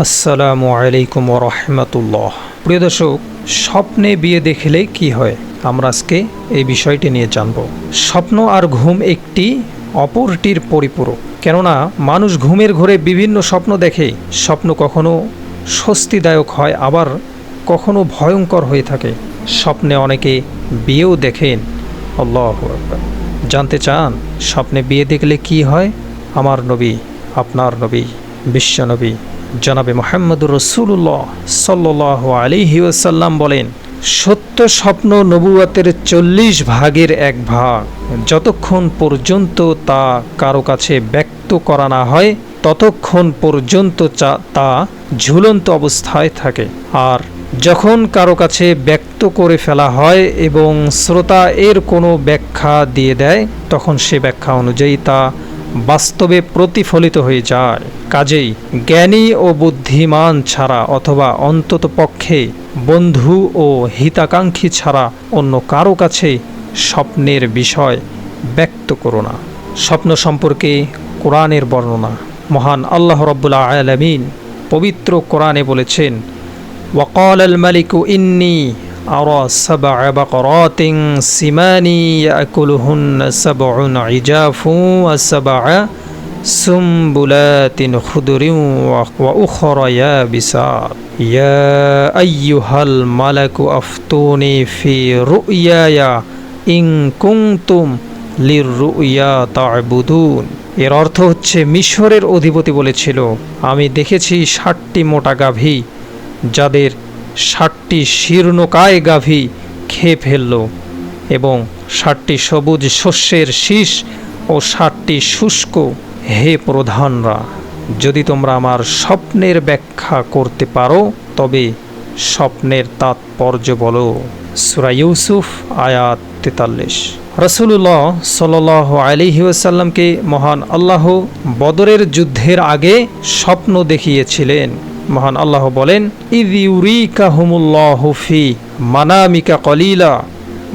আসসালামু আলাইকুম রহমতুল্লাহ প্রিয় দর্শক, স্বপ্নে বিয়ে দেখলে কি হয়? আমরা আজকে এই বিষয়টি নিয়ে জানব। স্বপ্ন আর ঘুম একটি অপরটির পরিপূরক। কেননা, মানুষ ঘুমের ঘরে বিভিন্ন স্বপ্ন দেখে। স্বপ্ন কখনো স্বস্তিদায়ক হয়, আবার কখনো ভয়ঙ্কর হয়ে থাকে। স্বপ্নে অনেকে বিয়েও দেখেন। আল্লাহ জানতে চান, স্বপ্নে বিয়ে দেখলে কি হয়? আমার নবী, আপনার নবী বিশ্বনবী জনাবে মোহাম্মদুর রসুল্লাহ সাল্লাহ আলিহি ওসাল্লাম বলেন, সত্য স্বপ্ন নবুয়াতের চল্লিশ ভাগের এক ভাগ। যতক্ষণ পর্যন্ত তা কারও কাছে ব্যক্ত করা না হয়, ততক্ষণ পর্যন্ত তা ঝুলন্ত অবস্থায় থাকে। আর যখন কারও কাছে ব্যক্ত করে ফেলা হয় এবং শ্রোতা এর কোনো ব্যাখ্যা দিয়ে দেয়, তখন সে ব্যাখ্যা অনুযায়ী তা বাস্তবে প্রতিফলিত হয়ে যায়। কাজেই জ্ঞানী ও বুদ্ধিমান ছাড়া অথবা অন্তত পক্ষে বন্ধু ও হিতাকাঙ্ক্ষী ছাড়া অন্য কারো কাছে স্বপ্নের বিষয় ব্যক্ত করো না স্বপ্ন সম্পর্কে কোরআনের বর্ণনা মহান আল্লাহ রব্বুল্লা আলমিন পবিত্র কোরআনে বলেছেন وقال الملك إني أرى سبع بقرات سمان يأكلهن سبع عجاف وسبع سنبلات خضر وأخر يابسات يا أيها الملك أفتوني في رؤياي إن كنتم লিরুইয়া তাবুদুন এর অর্থ হচ্ছে মিশরের অধিপতি বলেছিল আমি দেখেছি ষাটটি মোটা গাভী যাদের ষাটটি শীর্ণকায় গাভী খেয়ে ফেলল এবং ষাটটি সবুজ শস্যের শীষ ও ষাটটি শুষ্ক হে প্রধানরা, যদি তোমরা আমার স্বপ্নের ব্যাখ্যা করতে পারো, তবে স্বপ্নের তাৎপর্য বলো। সুরা ইউসুফ, আয়াত তেতাল্লিশ। রসুল্লাহ সাল আলিহি ওসাল্লামকে মহান আল্লাহ বদরের যুদ্ধের আগে স্বপ্ন দেখিয়েছিলেন। মহান আল্লাহ বলেন ইউরিকাহুমুল্লাহফি মানামিকা কলিলা,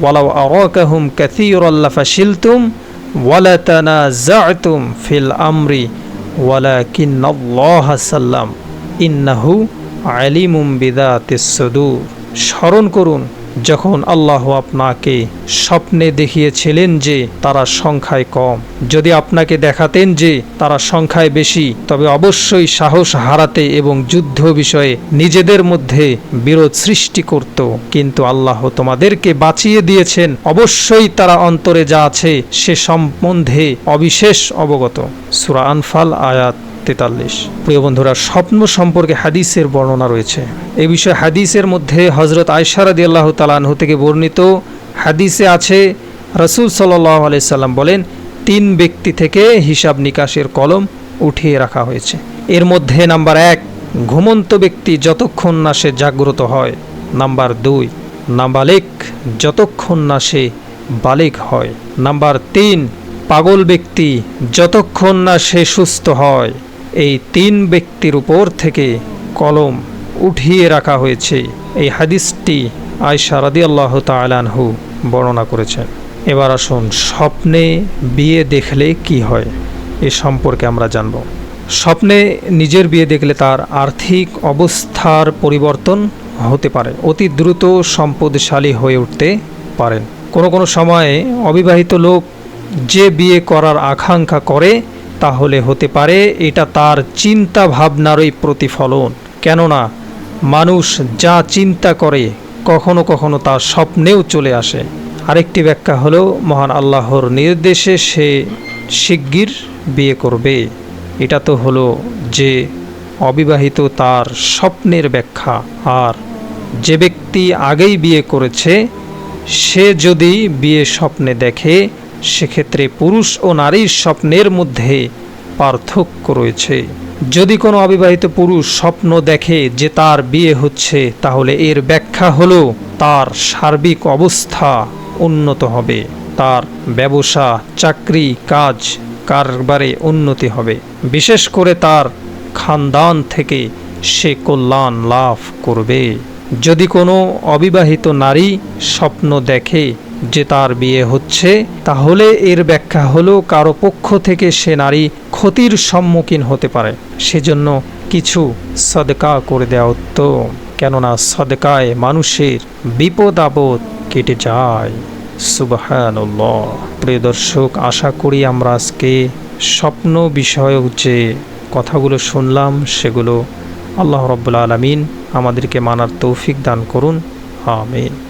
ওয়ালাউ আরাকাহুম কাসীরাল্লা ফাশিলতুম ওয়ালা তানাযাতুম ফিল আমরি ওয়ালাকিন্নাল্লাহা সাল্লাম ইন্নাহু আলিমুম বিদাতিস সুদূর। স্মরণ করুন যখন আল্লাহ আপনাকে স্বপ্নে দেখিয়েছিলেন যে তারা সংখ্যায় কম, যদি আপনাকে দেখাতেন যে তারা সংখ্যায় বেশি, তবে অবশ্যই সাহস হারাতে এবং যুদ্ধ বিষয়ে নিজেদের মধ্যে বিরোধ সৃষ্টি করত। কিন্তু আল্লাহ তোমাদেরকে বাঁচিয়ে দিয়েছেন, অবশ্যই তারা অন্তরে যা আছে সে সম্বন্ধে অবিশেষ অবগত। সুরা আনফাল, আয়াত তেতাল্লিশ। প্রিয় বন্ধুরা, স্বপ্ন সম্পর্কে হাদিসের বর্ণনা রয়েছে। এ বিষয়ে হাদিসের মধ্যে হজরত আয়সারাদি আল্লাহ তালাহু থেকে বর্ণিত হাদিসে আছে, রসুল সাল্লাহ আলি সাল্লাম বলেন, তিন ব্যক্তি থেকে হিসাব নিকাশের কলম উঠিয়ে রাখা হয়েছে। এর মধ্যে নাম্বার এক, ঘুমন্ত ব্যক্তি যতক্ষণ না সে জাগ্রত হয়। নাম্বার দুই, নাবালেক যতক্ষণ না সে বালেক হয়। নাম্বার তিন, পাগল ব্যক্তি যতক্ষণ না সে সুস্থ হয়। এই তিন ব্যক্তির উপর থেকে কলম উঠিয়ে রাখা হয়েছে। এই হাদিসটি আয়সা রাদি আল্লাহ তালানহু বর্ণনা করেছেন। এবার আসুন স্বপ্নে বিয়ে দেখলে কি হয়, এ সম্পর্কে আমরা জানব। স্বপ্নে নিজের বিয়ে দেখলে তার আর্থিক অবস্থার পরিবর্তন হতে পারে, অতি দ্রুত সম্পদশালী হয়ে উঠতে পারেন। কোনো কোনো সময়ে অবিবাহিত লোক যে বিয়ে করার আকাঙ্ক্ষা করে তাহলে হতে পারে এটা তার চিন্তা ভাবনারই প্রতিফলন। কেননা মানুষ যা চিন্তা করে, কখনো কখনো তার স্বপ্নেও চলে আসে। আরেকটি ব্যাখ্যা হলো, মহান আল্লাহর নির্দেশে সে শিগগির বিয়ে করবে। এটা তো হলো যে অবিবাহিত তার স্বপ্নের ব্যাখ্যা। আর যে ব্যক্তি আগেই বিয়ে করেছে, সে যদি বিয়ে স্বপ্নে দেখে সেক্ষেত্রে পুরুষ ও নারীর স্বপ্নের মধ্যে পার্থক্য রয়েছে। যদি কোনো অবিবাহিত পুরুষ স্বপ্ন দেখে যে তার বিয়ে হচ্ছে, তাহলে এর ব্যাখ্যা হলো, তার সার্বিক অবস্থা উন্নত হবে, তার ব্যবসা, চাকরি, কাজ, কারবারে উন্নতি হবে। বিশেষ করে তার খানদান থেকে সে কল্যাণ লাভ করবে। যদি কোনো অবিবাহিত নারী স্বপ্ন দেখে যে তার বিয়ে হচ্ছে, তাহলে এর ব্যাখ্যা হলো কারও পক্ষ থেকে সে নারী ক্ষতির সম্মুখীন হতে পারে। সেজন্য কিছু সদকা করে দেওয়া উত্তম, কেননা সদকায় মানুষের বিপদ আপদ কেটে যায়। সুবাহানুল্লাহ। প্রিয় দর্শক, আশা করি আমরা আজকে স্বপ্ন বিষয়ক যে কথাগুলো শুনলাম, সেগুলো আল্লাহ রব্বুল আলমিন আমাদেরকে মানার তৌফিক দান করুন। আমিন।